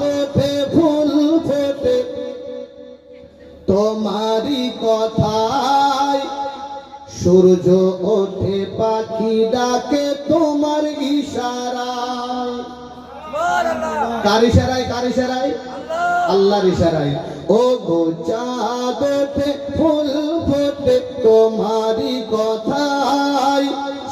ওঠে ফুল ফোটে। তোমারই কথায় সূর্য ওঠে, পাখি ডাকে তোমার ইশারায়। ইশারায়, কার ইশারায়? আল্লাহর ইশারায়। ও গো চাঁদ ওঠে, ফুল ফোটে, তোমারই কথায়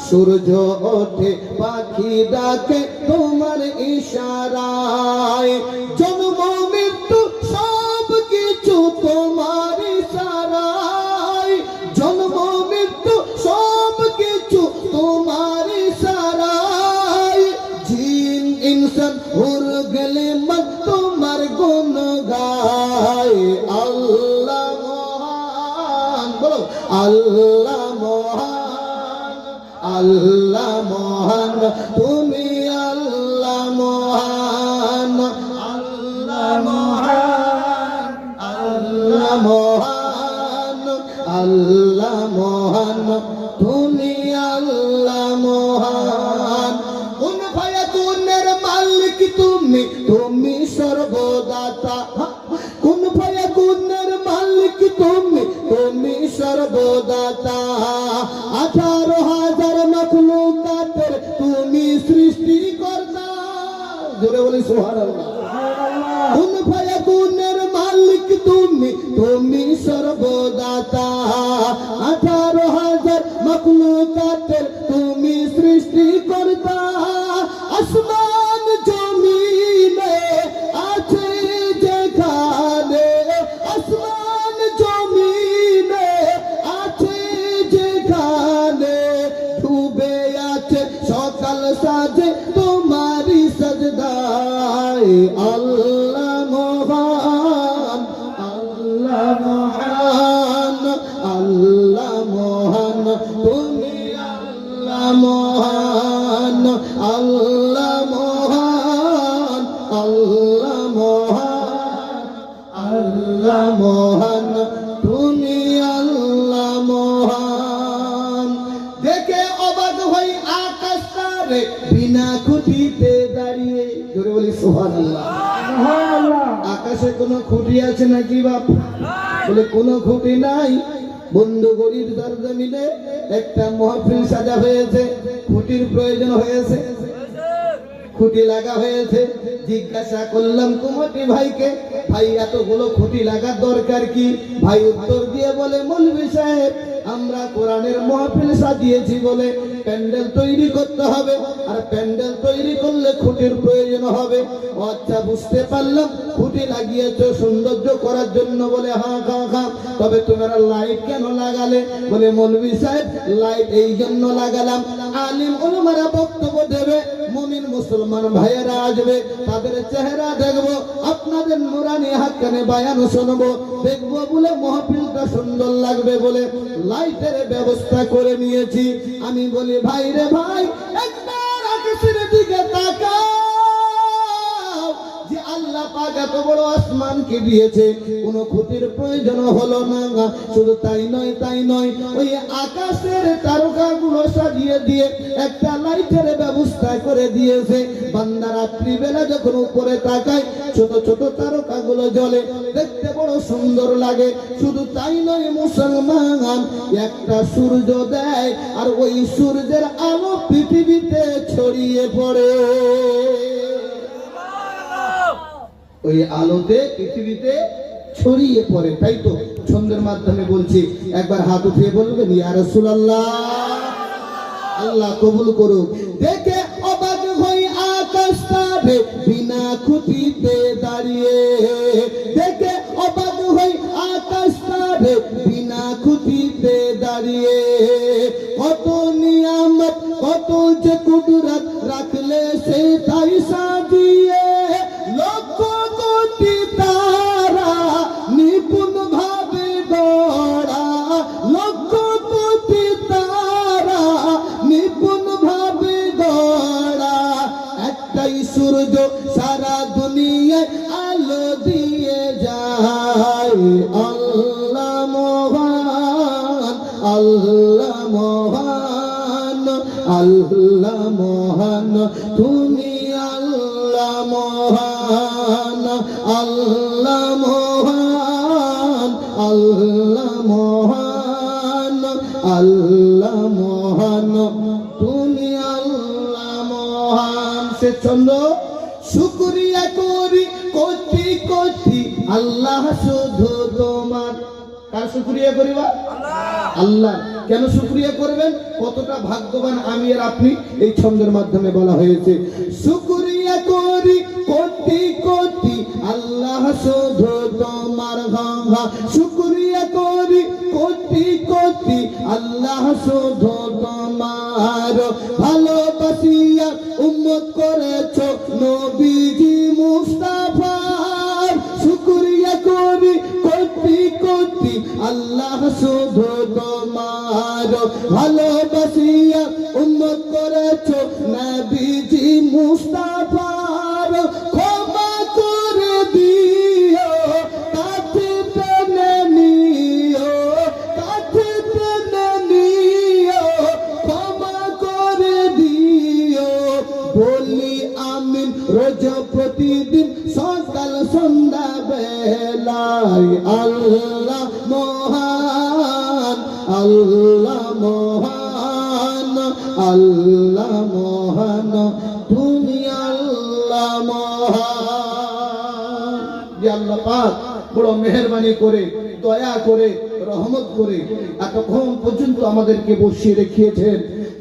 সূর্য ওঠে, পাখি ডাকে তোমার ইশারায়। জন্ম, মৃত্যু, সব কিছু তোমার ইশারায়। জন্ম, মৃত্যু, সব কিছু তোমার ইশারায়। জিন, ইনসান গেলে তোমার গুণ গায় আল্লাহ মহান, বলো, আল্লাহ মহান আল্লাহ মহান। তুমি আল্লাহ Look at it. খুঁটিতে দাঁড়িয়ে জোরে বলি সুবহানাল্লাহ। আকাশে কোনো খুঁটি আছে নাকি বাপ? বলে কোনো খুঁটি নাই। বন্ধু গরিব দরজা মিলে একটা মহফিল সাজা হয়েছে। খুঁটির প্রয়োজন হয়েছে। খুঁটি লাগা হয়েছে। জিজ্ঞাসা করলাম কুমটি ভাইকে ভাই এতগুলো খুঁটি লাগার দরকার কি? ভাই উত্তর দিয়ে বলে মৌলভী সাহেব আমরা কোরআনের মহফিল সাজিয়েছি বলে প্যান্ডেল তৈরি করতে হবে, আর প্যান্ডেল তৈরি করলে খুঁটির প্রয়োজন হবে। আচ্ছা বুঝতে পারলাম, খুঁটি লাগিয়েছো, সৌন্দর্য করার জন্য বলে হা খা খা তবে তোমরা লাইট কেন লাগালে? বলে মৌলভী সাহেব, লাইট এই জন্য লাগালাম। আলিম ওলমারা বক্তব্য দেবে, মুমিন মুসলমান ভাইয়েরা আসবে, তাদের চেহারা দেখব, আপনাদের নুরানি হাক্কানে বায়ান শুনব। দেখব বলে মহাপিলটা সুন্দর লাগবে বলে লাইটের ব্যবস্থা করে নিয়েছি। আমি বলি, ভাই রে ভাই, একবার দিকে আল্লাহ পাক এত বড় আসমানকে দিয়েছে, কোনো ক্ষতির প্রয়োজন হলো না শুধু তাই নয় তাই নয়, ওই আকাশের তারকাগুলো সাজিয়ে দিয়ে একটা লাইটের ব্যবস্থা করে দিয়েছে। বান্দা রাত্রি বেলা যখন উপরে তাকায়, ছোট ছোট তারকাগুলো জ্বলে, দেখতে বড় সুন্দর লাগে। শুধু তাই নয়, মুসলমান, একটা সূর্য দেয়, আর ওই সূর্যের আলো পৃথিবীতে ছড়িয়ে পড়ে। ওই আলোতে, পৃথিবীতে ছড়িয়ে পড়ে, তাই তো? ছন্দের মাধ্যমে বলছি, একবার হাত উঠিয়ে বলবেন, ইয়া রাসূলুল্লাহ। আল্লাহ কবুল করুক। দেখে অবাক হই আকাশ তারে বিনা খুঁটিতে দাঁড়িয়ে। দেখে অবাক হই আকাশ তারে বিনা খুঁটিতে দাঁড়িয়ে। আল্লাহ মহান তুমি আল্লাহ মহান আল্লাহ মহান আল্লাহ মহান আল্লাহ মহান তুমি আল্লাহ মহান। সে ছন্দ শুক্রিয়া করি কোটি কোটি আল্লাহ শুধু তোমার। কার শুক্রিয়া করিবা? আল্লাহ। কেন শুক্রিয়া করবেন? কতটা ভাগ্যবান আমি আর আপনি? এই ছন্দের মাধ্যমে বলা হয়েছে শুক্রিয়া করি কোটি কোটি, আল্লাহ শুধু তোমার গঙ্গা শুক্রিয়া করি কোটি কোটি, আল্লাহ শুধু তোমার। ভালোবাসিয়া উম্মত করেছ নবীজি মুস্তাফার তোমার দয়া করে, রহমত করে এতক্ষণ পর্যন্ত আমাদেরকে বসিয়ে রেখিয়েছেন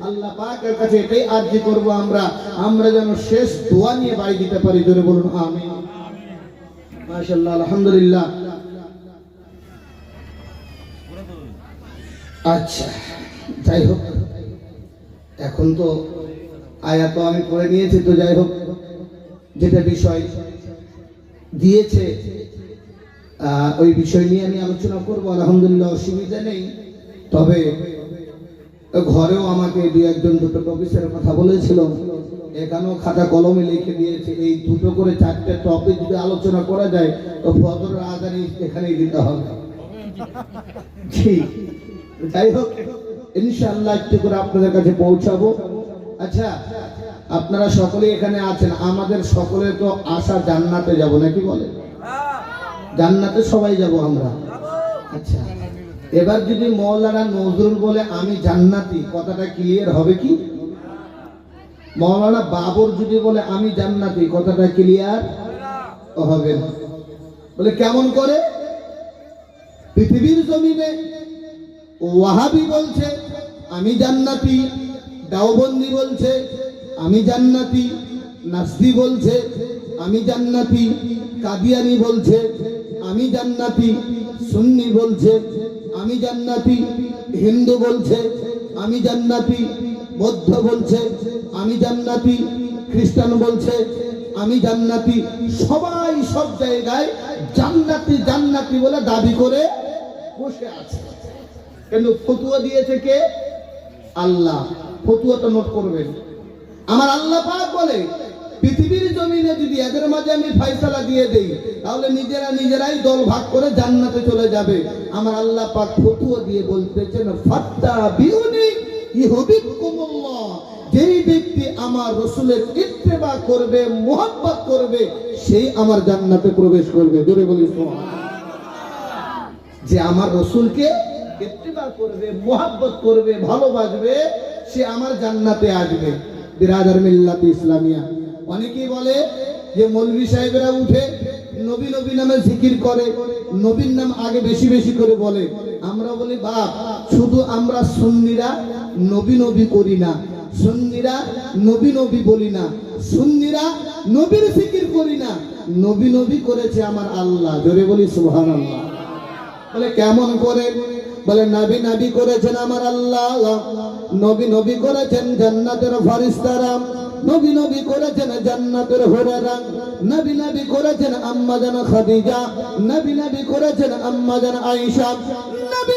আল্লাহ পাকের কাছে এটাই আর্জি করব আমরা। আমরা যেন শেষ দোয়া নিয়ে বাড়ি দিতে পারি ধরে বলুন আমি মাশাল্লাহ আলহামদুলিল্লাহ। আচ্ছা যাই হোক। এখন তো আয়া তো আমি করে নিয়েছি, তো যাই হোক। যেটা বিষয় দিয়েছে ওই বিষয় নিয়ে আমি আলোচনা করব, আলহামদুলিল্লাহ অসুবিধা নেই। তবে ঘরেও আমাকে দুই একজন দুটো টপিসের কথা বলেছিল। এখানেও খাতা কলমে লিখে দিয়েছে, এই দুটো করে চারটে টপিক যদি আলোচনা করা যায়, তো ফজর আজানি এখানেই দিতে হবে। যাই হোক, ইনশাআল্লাহ একটু করে আপনাদের কাছে পৌঁছাবো। আচ্ছা আপনারা সকলে এখানে আছেন, আমাদের সকলে তো আশা জান্নাতে যাব, নাকি বলে জান্নাতে সবাই যাব আমরা। আচ্ছা এবার যদি মৌলানা নজরুল বলে আমি জান্নাতি, কথাটা ক্লিয়ার হবে কি? মৌলানা বাবর যদি বলে আমি জান্নাতি, কথাটা ক্লিয়ার হবে না। বলে কেমন করে? পৃথিবীর জমিনে ওয়াহাবি বলছে, আমি জান্নাতি, দাওবন্দি বলছে, আমি জান্নাতি নাসদি বলছে, আমি জান্নাতি, কাদিয়ানি বলছে আমি জান্নাতি, সুন্নি বলছে, আমি জান্নাতি, হিন্দু বলছে, আমি জান্নাতি, বৌদ্ধ বলছে, আমি জান্নাতি, খ্রিস্টান বলছে, আমি জান্নাতি। সবাই সব জায়গায় জান্নাতি জান্নাতি বলে দাবি করে বসে আছে। কিন্তু ফতুয়া দিয়েছে কে? আল্লাহ। ফতুয়াটা নোট করবেন। আমার আল্লাহ পাক বলে পৃথিবীর জমিনে যদি এদের মাঝে আমি ফয়সালা দিয়ে দেই, তাহলে নিজেরা নিজেরাই দল ভাগ করে জান্নাতে চলে যাবে। আমার আল্লাহ পাক ফতুয়া দিয়ে বলতেছেন ফাত্তা বিউনি ইহুবিকুমুল্লাহ যেই ব্যক্তি আমার রসুলের ইত্তেবা করবে, মোহাব্বত করবে, সেই আমার জান্নাতে প্রবেশ করবে। জোরে বলি যে আমার রসুলকে ইত্তেবা করবে, মোহাব্বত করবে, ভালোবাসবে, সে আমার জান্নাতে আসবে। বিরাদার মিল্লাত ইসলামিয়া। অনেকেই বলে যে মৌলভী সাহেবেরা উঠে নবী নবী নামে জিকির করে, নবীর নাম আগে বেশি বেশি করে বলে। আমরা বলি, বাপ, শুধু আমরা সুন্নিরা নবী নবী করি না, সুন্নিরা নবী নবী বলি না, সুন্নিরা নবীর জিকির করি না, নবী নবী করেছে আমার আল্লাহ। জোরে বলি সুহান আল্লাহ বলে, কেমন করে? বলে, নবী নবী করেছেন আমার আল্লাহ, নবী নবী করেছেন জান্নাতের ফরিস্তারা নবী নবী করেছেন জান্নাতের হুরেরা, নবী নবী করেছেন আম্মা জান খাদিজা, নবী নবী করেছেন আম্মা জান আয়েশা, নবী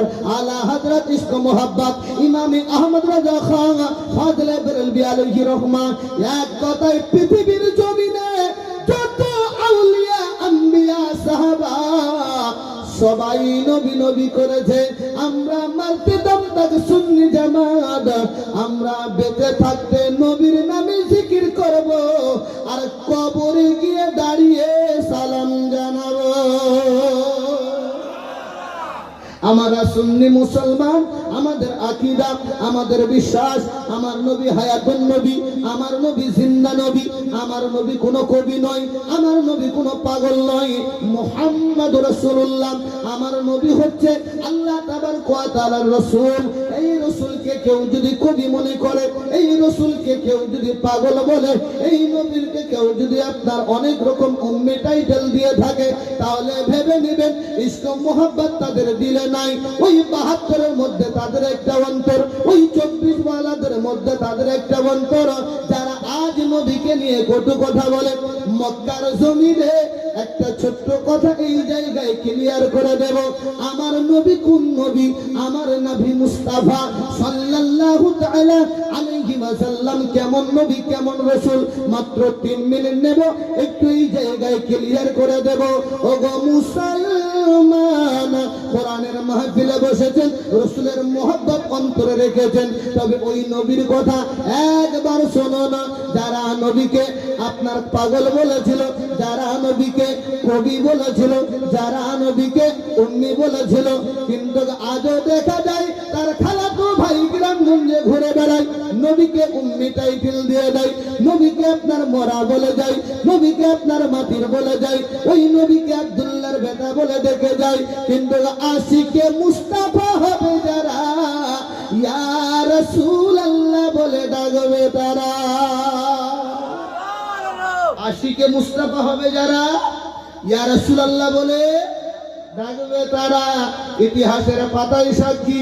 আলা হযরত ইশক মোহাব্বত। ইমামে আহমদ রাজা খান, ফাজলে বেরেলবি আলাইহি রহমান। এক কথায় পৃথিবীর জমিনে যত আউলিয়া, আম্বিয়া, সাহাবা, সবাই নবী নবী করেছে। আমরা মারতে দম তাক সুন্নি জামাত। আমরা বেঁচে থাকতে নবীর নামে জিকির করব। আর কবরে গিয়ে দাঁড়িয়ে সালাম জানাব। আমরা সুন্নি মুসলমান, আমাদের আকিদা, আমাদের বিশ্বাস, আমার নবী হায়াতুন নবী, আমার নবী জিন্দা নবী, আমার নবী কোনো কবি নয়, আমার নবী কোনো পাগল নয় মোহাম্মদ রাসূলুল্লাহ, আমার নবী হচ্ছে আল্লাহ তাবার কোয়াতালার রসুল। এই রসুলকে কেউ যদি কবি মনে করে, এই রসুলকে কেউ যদি পাগল বলে, এই নবীরকে কেউ যদি আপনার অনেক রকম উম্মে টাইটেল দিয়ে থাকে, তাহলে ভেবে নেবেন ইস্ক মোহাব্বত তাদের দিলে নাই। ওই বাহাত্তরের মধ্যে তাদের একটা অন্তর, ওই চব্বিশ ওয়ালাদের মধ্যে তাদের একটা অন্তর। যারা আজ নবীকে নিয়ে কটু কথা বলে, মক্কার জমিনে একটা ছোট্ট কথা এই জায়গায় ক্লিয়ার করে দেব। আমার নবী কোন নবী? আমার নবী মুস্তাফা। সাল্লাল্লাহু তাআলা আলাইহি ওয়াসাল্লাম কেমন নবী, কেমন রাসূল? মাত্র 3 মিনিট নেব, একটু এই জায়গায় ক্লিয়ার করে দেব। ও গো মুসলমান, কোরআনের মাহফিলে বসেছেন মোহব্বত অন্তরে রেখেছেন, তবে ওই নবীর কথা একবার শোনো না। যারা নবীকে আপনার পাগল বলেছিল, যারা নবীকে কবি বলেছিল, যারা নবীকে উম্মি বলেছিল, কিন্তু আজও দেখা যায় তার বেড়ায় নবীকে উম্মি টাইটেল দিয়ে দেয় নবীকে আপনার মরা বলে যায় নবীকে আপনার মাটির বলে যায় ওই নবীকে আব্দুল্লাহর বেটা বলে দেখে যায়। কিন্তু আশিকে মুস্তাফা হবে যারা ইয়া রাসূল আল্লাহ বলে ডাকবে তারা। আশিকে মুস্তাফা হবে যারা ইয়া রাসূলুল্লাহ বলে তারা। ইতিহাসের পাতায় সাক্ষী,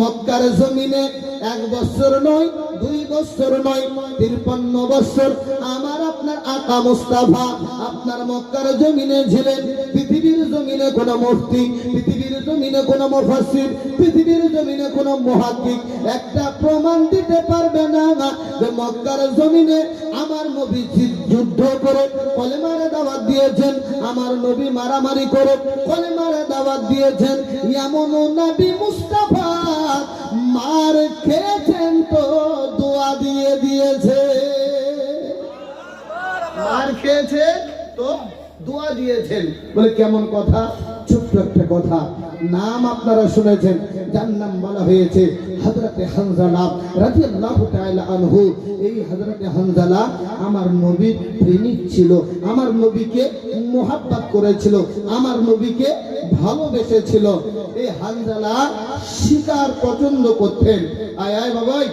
মক্কার জমিনে এক বছর নয়, দুই বছর নয়, তিরপন্ন বছর আমার আপনার আকা মুস্তাফা, আপনার মক্কার জমিনে ছিলেন, পৃথিবীর জমিনে কোনো মুফতি, পৃথিবীর জমিনে কোনো মুফাসসির, পৃথিবীর জমিনে কোনো মুহাক্কিক একটা প্রমাণ দিতে পারবে না যে মক্কার জমিনে আমার নবী যুদ্ধ করে কলেমারে দাওয়াত দিয়েছেন, আমার নবী মারামারি করে কলেমারে দাওয়াত দিয়েছেন। এমন নবী মুস্তাফা মার খেয়েছেন তো, দোয়া দিয়ে দিয়েছে। মার খেয়েছে তো দোয়া দিয়েছেন। বলে কেমন কথা? ছোট্ট একটা কথা। নাম আপনারা শুনেছেন। যার নাম বলা হয়েছে হযরতে হানজালা রাদিয়াল্লাহু তাআলা আনহু। এই হযরতে হানজালা আমার নবীর প্রেমিক ছিল। আমার নবীকে মোহাব্বত করেছিল। আমার নবীকে ভালোবেসেছিল। এই হানজালা শিকার পছন্দ করতেন। আয় আয় বাবাই।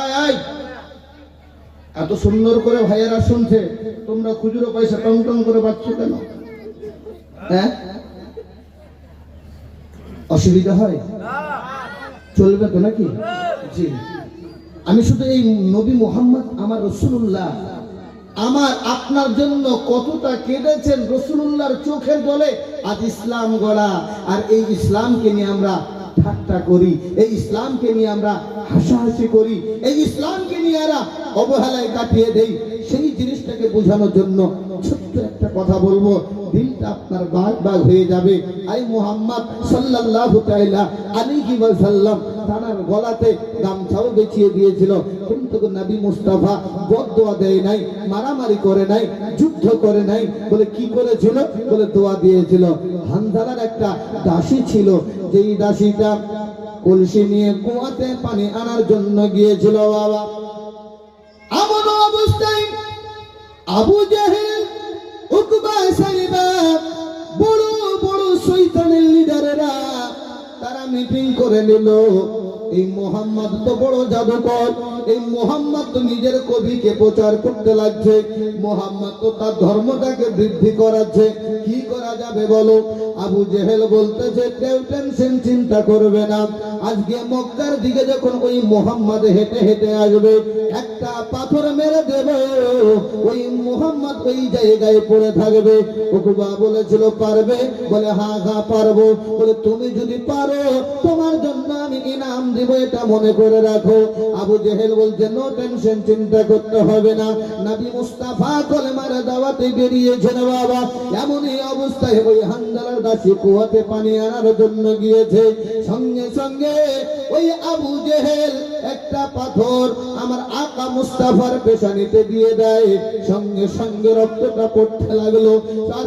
আয় আয়। এত সুন্দর করে ভাইয়েরা শুনছে, তোমরা খুচরো পয়সা টং টং করে পাচ্ছ কেন? হ্যাঁ? অসুবিধা হয়? চলবে তো নাকি? জি। আমি শুধু এই নবী মোহাম্মদ, আমার রসুল্লাহ আমার আপনার জন্য কতটা কেঁদেছেন রসুল্লাহর চোখের জলে? আজ ইসলাম গড়া, আর এই ইসলামকে নিয়ে আমরা ঠাট্টা করি, এই ইসলামকে নিয়ে আমরা হাসাহাসি করি, এই ইসলামকে নিয়ে আমরা অবহেলায় কাটিয়ে দেই, সেই জিনিসটাকে বোঝানোর জন্য ছোট্ট একটা কথা বলব। আপনার হয়ে যাবে। আই মোহাম্মদ আলাইহি ওয়াসাল্লাম তার গলাতে গামছাও বেচিয়ে দিয়েছিল। কিন্তু নবী মুস্তাফা দেয় নাই, মারামারি করে নাই, যুদ্ধ করে নাই। বলে কি করেছিল? বলে দোয়া দিয়েছিল। হানজালার একটা দাসী ছিল, যেই দাসীটা কলসি নিয়ে কুয়াতে পানি আনার জন্য গিয়েছিল বাবা। অবস্থায় আবু জাহেল উকবা সাইবা বড় বড় শৈতানের লিডারেরা মিটিং করে নিল। এই মোহাম্মদ তো বড় জাদুকর। এই মোহাম্মদ তো নিজের কবিকে প্রচার করতে লাগছে। মোহাম্মদ তো তার ধর্মটাকে বৃদ্ধি করাচ্ছে। কি করা যাবে বলো? আবু জেহেল বলতেছে কেউ টেনশন, চিন্তা করবে না। আজকে মক্কার দিকে যখন ওই মোহাম্মদ হেঁটে হেঁটে আসবে, একটা পাথর মেরে দেব। ওই মোহাম্মদ ওই জায়গায় পড়ে থাকবে। ওকুবা বলেছিল, পারবে? বলে হা হা পারব। বলে, তুমি যদি পারো তোমার জন্য আমি ইনাম দিব, এটা মনে করে রাখো। আবু জেহেল বলছে নো টেনশন চিন্তা করতে হবে না। নবী মুস্তাফা কলেমার দাওয়াতে বেরিয়েছেন বাবা। এমনই অবস্থায় ওই হান্দালার দাসী কুয়াতে পানি আনার জন্য গিয়েছে। সঙ্গে সঙ্গে ওই আবু জেহেল একটা পাথর আমার আকা মুস্তাফার পেশানিতে দিয়ে দেয়। সঙ্গে সঙ্গে রক্তটা পড়তে লাগল।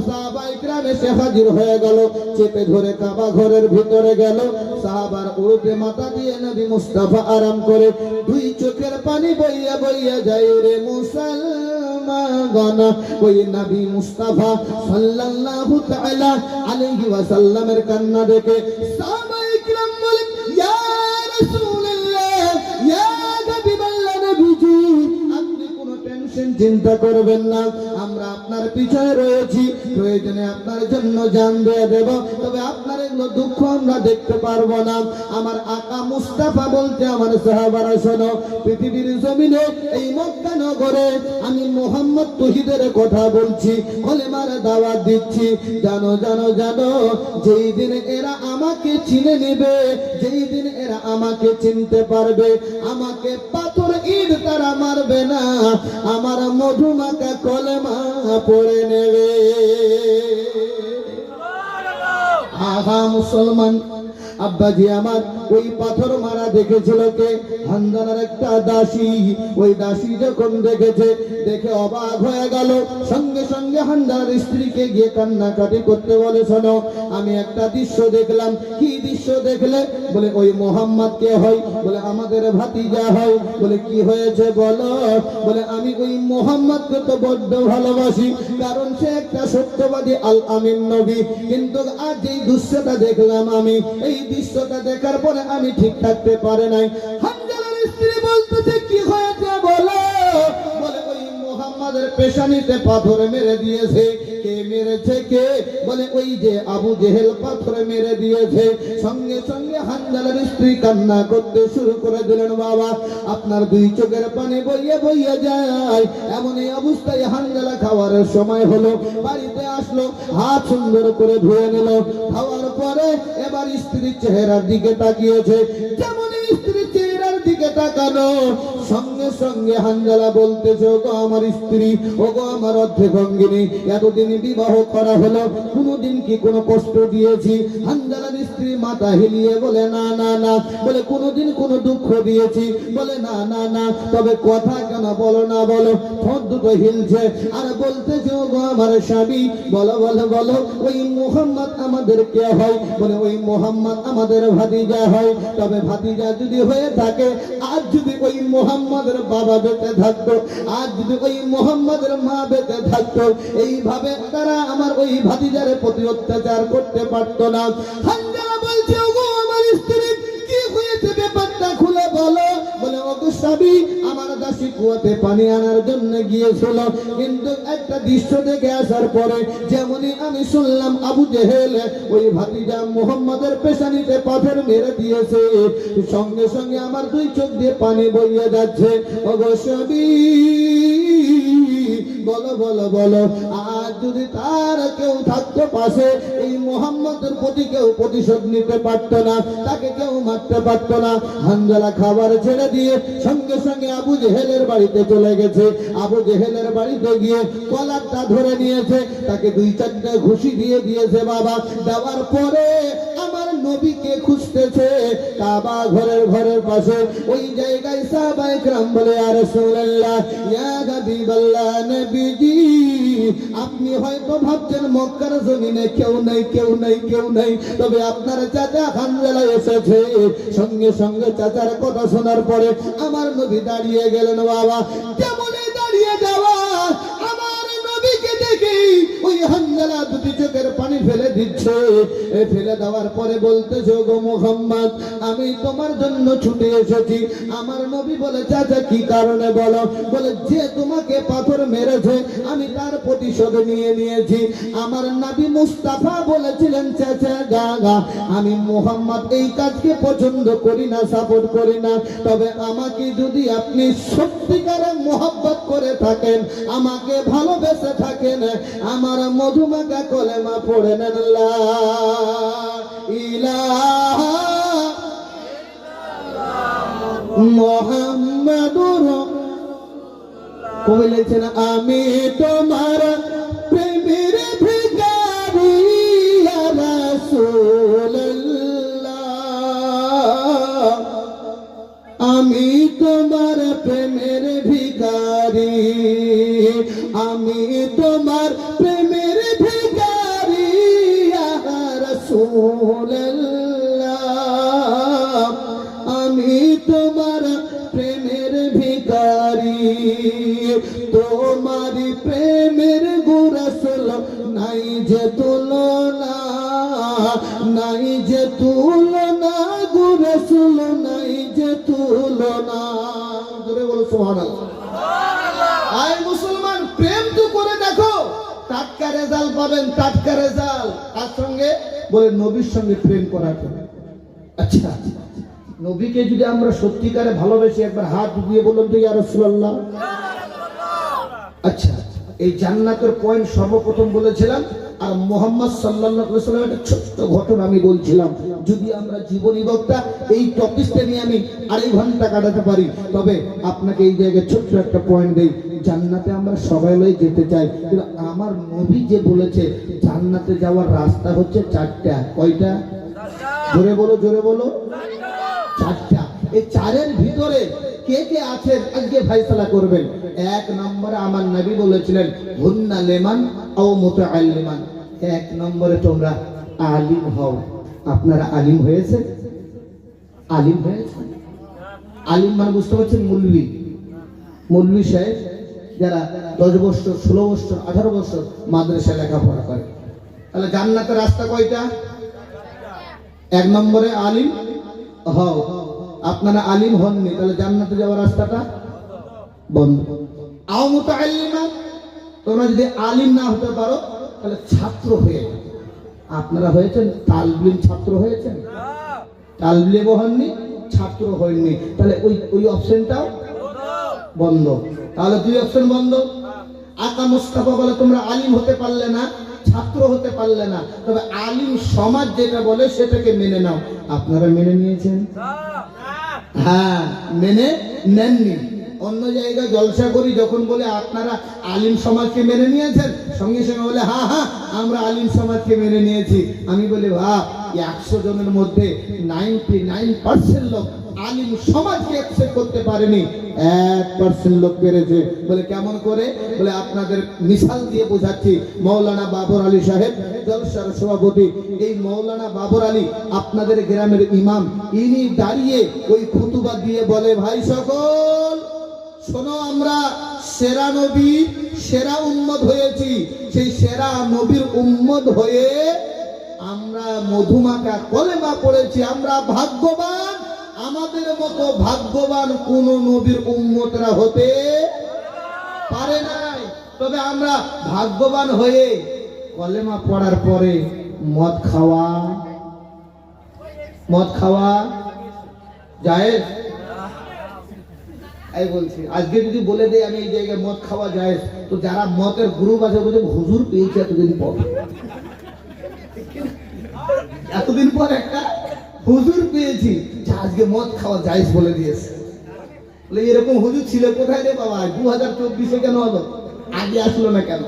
সাহাবাই গ্রামে সে হাজির হয়ে গেল, চেপে ধরে কাবা ঘরের ভিতরে গেল। সাহাবার উড়তে মাথা দিয়ে নবী মুস্তাফা আরাম করে। দুই চোখের পানি বইয়া বইয়া যায় রে মুসলমান চিন্তা করবেন না। আমরা আপনার পিছনে রয়েছি। প্রয়োজনে আপনার জন্য জান দিয়ে দেব। তবে আপনার এগুলো দুঃখ আমরা দেখতে পারব না। আমার আকা মুস্তাফা বলতে আমার সাহাবারা শোনো, পৃথিবীর জমিনে, এই মক্কা নগরে আমি মোহাম্মদ তহিদের কথা বলছি, কলেমার দাওয়াত দিচ্ছি। জানো জানো জানো, যেই দিন এরা আমাকে চিনে নেবে, যেই দিন এরা আমাকে চিনতে পারবে, আমাকে পাথর ইট তারা মারবে না, আমার মধুমাকা কলেমা পড়ে নেবে। আহা মুসলমান আব্বাজি আমার ওই পাথর মারা দেখেছিল কে? হান্দানার একটা দাসী। ওই দাসী যখন দেখেছে, দেখে অবাক হয়ে গেল। সঙ্গে সঙ্গে হান্দার স্ত্রীকে গিয়ে কান্নাকাটি করতে বলে, শোনো, আমি একটা দৃশ্য দেখলাম। কি দৃশ্য দেখলে? বলে, ওই মোহাম্মদ কে হয়? বলে, আমাদের ভাতিজা হয়। বলে, কি হয়েছে বলো? বলে, আমি ওই মোহাম্মদকে তো বড্ড ভালোবাসি, কারণ সে একটা সত্যবাদী আল আমিন নবী। কিন্তু আজ এই দৃশ্যটা দেখলাম আমি। এই দৃশ্যটা দেখার পরে আমি ঠিক থাকতে পারে নাই। হানজালার স্ত্রী বলতেছে কি হয়েছে? মোহাম্মদের পেশানিতে পাথর মেরে দিয়েছে। কে মেরেছে কে? বলে ওই যে আবু জেহেল পাথর মেরে দিয়েছে। সঙ্গে সঙ্গে হানজালার স্ত্রী কান্না করতে শুরু করে দিলেন, বাবা, আপনার দুই চোখের পানি বইয়ে বইয়ে যায়। এমন এই অবস্থায় হানজালা খাওয়ার সময় হলো, বাড়িতে আসলো, হাত সুন্দর করে ধুয়ে নিল। খাওয়ার পরে এবার স্ত্রীর চেহারার দিকে তাকিয়েছে। যেমন স্ত্রীর চেহারার দিকে তাকানো সঙ্গে সঙ্গে হানজালা বলতেছে ও গো আমার স্ত্রী ও গো আমার অর্ধেক অঙ্গিনী, এতদিন বিবাহ করা হলো, কোনোদিন কি কোনো কষ্ট দিয়েছি? হানজালার স্ত্রী মাথা হিলিয়ে বলে, না না না। বলে, কোনোদিন কোনো দুঃখ দিয়েছি। বলে, না না না। তবে কথা কেন বলো না বলো, ঠোঁট দুটো হিলছে। আর বলতেছে ও গো আমার স্বামী, বলো বলো বলো, ওই মোহাম্মদ আমাদের কে হয়? বলে, ওই মোহাম্মদ আমাদের ভাতিজা হয়। তবে ভাতিজা যদি হয়ে থাকে, আর যদি ওই মোহাম্মদের বাবা বেঁচে থাকতো আজ যদি ওই মোহাম্মদের মা বেঁচে থাকতো, এইভাবে তারা আমার ওই ভাতিজারের প্রতি অত্যাচার করতে পারতো না। হানজালা বলছে, ওগো, আমার স্ত্রী, কি হয়েছে ব্যাপারটা খুলে বলো। বলে আমার দাসী কুয়াতে পানি আনার জন্য গিয়েছিল। কিন্তু একটা দৃশ্য দেখে আসার পরে যেমনই আমি শুনলাম আবু জেহেল ওই ভাতিজা মোহাম্মদের পেশানিতে পাথর মেরে দিয়েছে। সঙ্গে সঙ্গে আমার দুই চোখ দিয়ে পানি বইয়ে যাচ্ছে। স্বামী বলো বলো বলো, আজ যদি তার কেউ থাকতো পাশে, এই মোহাম্মদের প্রতি কেউ প্রতিশোধ নিতে পারতো না, তাকে কেউ মারতে পারতো না। হানজালা খাবার ছেড়ে দিয়ে সঙ্গে সঙ্গে আবু জেহেলের বাড়িতে চলে গেছে। আবু জেহেলের বাড়িতে গিয়ে কলারটা ধরে নিয়েছে। তাকে দুই চারটা ঘুষি দিয়ে দিয়েছে বাবা। দেওয়ার পরে নবীকে খুঁজতেছে কাবা ঘরের ঘরের পাশে ওই জায়গায় সাহাবায়ে کرام বলে আর রাসূলুল্লাহ ইয়া হাবিবাল্লাহ নবীজি আপনি হয়তো ভাবছেন মক্কার জমিনে কেউ নেই কেউ নেই কেউ নেই তবে আপনার চাচা হানজালা এসেছে সঙ্গে সঙ্গে চাচার কথা শোনার পরে আমার নবী দাঁড়িয়ে গেলেন বাবা কেমনে ওই হাঙ্গালা দুটি চোখের পানি ফেলে দিচ্ছে। ফেলে দেওয়ার পরে বলতেছে গো মোহাম্মদ, আমি তোমার জন্য ছুটে এসেছি। আমার নবী বলে চাচা কি কারণে বলো? বলে, যে তোমাকে পাথর মেরেছে, আমি তার প্রতিশোধ নিয়ে নিয়েছি। আমার নবী মুস্তাফা বলেছিলেন চাচা গা গা। আমি মোহাম্মদ, এই কাজকে পছন্দ করি না, সাপোর্ট করি না। তবে আমাকে যদি আপনি সত্যিকারের মোহাব্বত করে থাকেন, আমাকে ভালোবেসে থাকেন, আমার মধুমাকা কলেমা পড়ে নেন মোহাম্মদুর কইলেছেন আমি তোমার প্রেমের ভিখারি ইয়া রাসূলুল্লাহ, আমি তোমার প্রেমের ভিখারি। তোমার প্রেমের গুরসল নাই যে তুলনা, নাই যে তুলনা, গুরসল নাই যে তুলনা। জোরে বলো, সুবহানাল্লাহ। আয় মুসলমান, প্রেম তো করে দেখো, টাটকা রেজাল্ট পাবেন, টাটকা রেজাল্ট। তার সঙ্গে বলে নবীর সঙ্গে প্রেম করাতে আচ্ছা নবীকে যদি আমরা সত্যিকারে ভালোবেসে একবার হাত দিয়ে বললাম তো, ইয়া রাসূলুল্লাহ। আচ্ছা এই জান্নাতের পয়েন্ট সর্বপ্রথম বলেছিলাম, আর মোহাম্মদ আলাইহি একটা ছোট্ট ঘটনা আমি বলছিলাম। যদি আমরা জীবনী বক্তা, এই টপিকটা নিয়ে আমি আড়াই ঘণ্টা কাটাতে পারি, তবে আপনাকে এই জায়গায় ছোট্ট একটা পয়েন্ট দেই। জান্নাতে আমরা সবাই যেতে চাই। কিন্তু আমার নবী যে বলেছে, জান্নাতে যাওয়ার রাস্তা হচ্ছে চারটা। কয়টা? জোরে বলো জোরে বলো। চারটা। এই চারের ভিতরে কে কে আছেন? আজকে ফাইসলা করবেন। এক নম্বরে আমার নবী বলেছিলেন, হুন্না লেমান ও মুতাআল্লিমান এক নম্বরে তোমরা আলিম হও। আপনারা আলিম হয়েছে আলিম হয়েছে আলিম মানে বুঝতে পারছেন মুলবি? মুলবি সাহেব? যারা দশ বছর, ষোলো বছর, আঠারো বছর মাদ্রাসায় লেখাপড়া করে। তাহলে জান্নাতের রাস্তা কয়টা? এক নম্বরে আলিম হও। আপনারা আলিম হননি, তাহলে জান্নাতে যাওয়ার রাস্তাটা বন্ধ। আও মুতাআল্লিমা, তোমরা যদি আলিম না হতে পারো, তাহলে ছাত্র হয়ে আপনারা হয়েছেন তালবিম ছাত্র হয়েছেন? তালবিম হননি ছাত্র হয়নি। তাহলে ওই ওই অপশনটাও বন্ধ। তাহলে দুই অপশন বন্ধ। আকা মুস্তাফা বলে তোমরা আলিম হতে পারলে না, ছাত্র হতে পারলে না। তবে আলিম সমাজ যেটা বলে সেটাকে মেনে নাও। আপনারা মেনে নিয়েছেন? হ্যাঁ মেনে নেননি। অন্য জায়গায় জলসা করি যখন বলে আপনারা আলিম সমাজকে মেনে নিয়েছেন, সঙ্গে সঙ্গে বলে হ্যাঁ হ্যাঁ আমরা আলিম সমাজকে মেনে নিয়েছি। আমি বলি ভাব একশো জনের মধ্যে নাইনটি নাইন পার্সেন্ট লোক আলিম সমাজকে অ্যাকসেপ্ট করতে পারেনি। এক পার্সেন্ট লোক পেরেছে বলে কেমন করে? বলে আপনাদের মিসাল দিয়ে বোঝাচ্ছি। মৌলানা বাবর আলী সাহেব, জলসার সভাপতি। এই মৌলানা বাবর আলী আপনাদের গ্রামের ইমাম। ইনি দাঁড়িয়ে ওই খুতুবা দিয়ে বলে, ভাই সকল, শোনো আমরা সেরা নবী, সেরা উম্মত হয়েছি। সেই সেরা নবীর উম্মত হয়ে আমরা মধুমাকা কলেমা পড়েছি। আমরা ভাগ্যবান আমাদের মতো ভাগ্যবান কোন নবীর উম্মতরা হতে পারে নাই। তবে আমরা ভাগ্যবান হয়ে কলেমা পড়ার পরে মদ খাওয়া মদ খাওয়া যায় এই বলছি, আজকে যদি বলে দেয় আমি এই জায়গায় মদ খাওয়া যায় তো যারা মদের গ্রুপ আছে বলছে, হুজুর পেয়েছে এতদিন পর। এতদিন পর একটা? হুজুর পেয়েছি। আজকে মদ খাওয়া যায় বলে দিয়েছে। বলে, এরকম হুজুর ছিল কোথায় রে বাবা? দু হাজার চব্বিশে কেন হলো? আগে আসলো না কেন?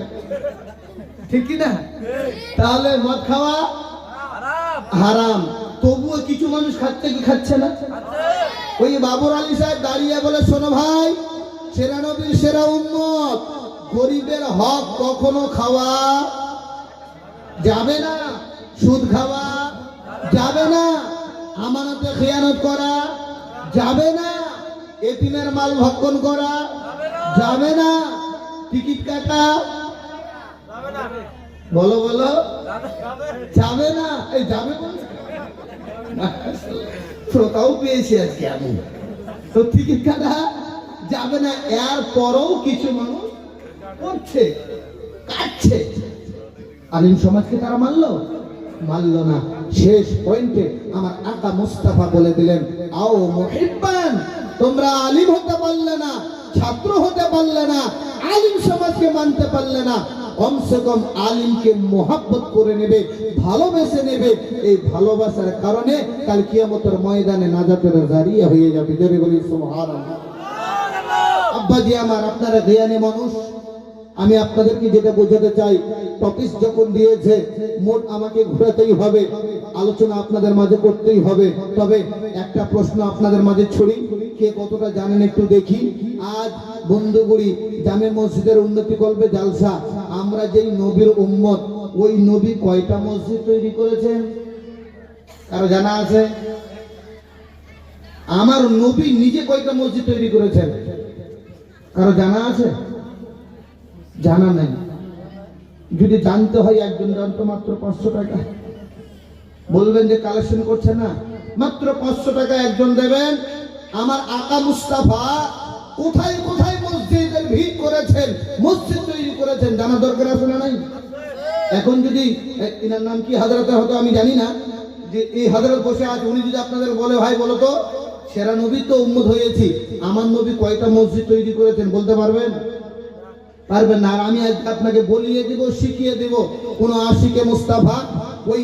ঠিক কি না তাহলে মদ খাওয়া হারাম। তবুও কিছু মানুষ খাচ্ছে কি খাচ্ছে না? ওই বাবর আলী সাহেব দাঁড়িয়ে বলে, শোনো ভাই সেরা নবীর সেরা উম্মত, গরিবের হক কখনো খাওয়া যাবে না, সুদ খাওয়া যাবে না। আমানতে খেয়ানত করা যাবে না। এতিমের মাল ভক্ষণ করা যাবে না। টিকিট কাটা বলো বলো। যাবে না। এই যাবে শ্রোতাও পেয়েছি আজকে আমি। তো টিকিট কাটা যাবে না। এর পরেও কিছু মানুষ করছে, কাটছে। আলিম সমাজকে তারা মানলো? মানলো না। শেষ পয়েন্টে আমার আকা মুস্তাফা বলে দিলেন, আও মুহিব্বান, তোমরা আলিম হতে পারলে না, ছাত্র হতে পারলে না, আলিম সমাজকে মানতে পারলে না, কমসে কম আলিমকে মোহাব্বত করে নেবে, ভালোবেসে নেবে, এই ভালোবাসার কারণে কাল কিয়ামতের ময়দানে নাজাতের জারিয়া হয়ে যাবে। জোরে বলি সুবহানাল্লাহ। আব্বাজি আমার, আপনারা জ্ঞানী মানুষ আমি আপনাদেরকে যেটা বোঝাতে চাই, টপিস যখন দিয়েছে, মোট আমাকে ঘোরাতেই হবে, আলোচনা আপনাদের মাঝে করতেই হবে। তবে একটা প্রশ্ন আপনাদের মাঝে ছড়ি, কে কতটা জানেন একটু দেখি। আজ বন্ধুগুড়ি জামে মসজিদের উন্নতি করবে জালসা। আমরা যেই নবীর উম্মত, ওই নবী কয়টা মসজিদ তৈরি করেছেন? কারও জানা আছে? আমার নবী নিজে কয়টা মসজিদ তৈরি করেছেন? কারও জানা আছে? জানা নেই। যদি জানতে হয় একজন জানতো, মাত্র পাঁচশো টাকা। বলবেন যে কালেকশন করছে না। মাত্র পাঁচশো টাকা একজন দেবেন, আমার আকা মুস্তাফা কোথায় কোথায় মসজিদের ভিড় করেছেন? মসজিদ তৈরি করেছেন। জানা দরকার আছে না নাই? এখন যদি এনার নাম কি হাজারতে হয়তো আমি জানি না, যে এই হাজারত বসে আছে উনি যদি আপনাদের বলে, ভাই, বলো তো, সেরা নবী তো উম্মত হয়েছি। আমার নবী কয়টা মসজিদ তৈরি করেছেন বলতে পারবেন? পারবেন না। আর আমি আজকে আপনাকে বলিয়ে দিব শিখিয়ে দিব কোন আশিকে মুস্তাফা ওই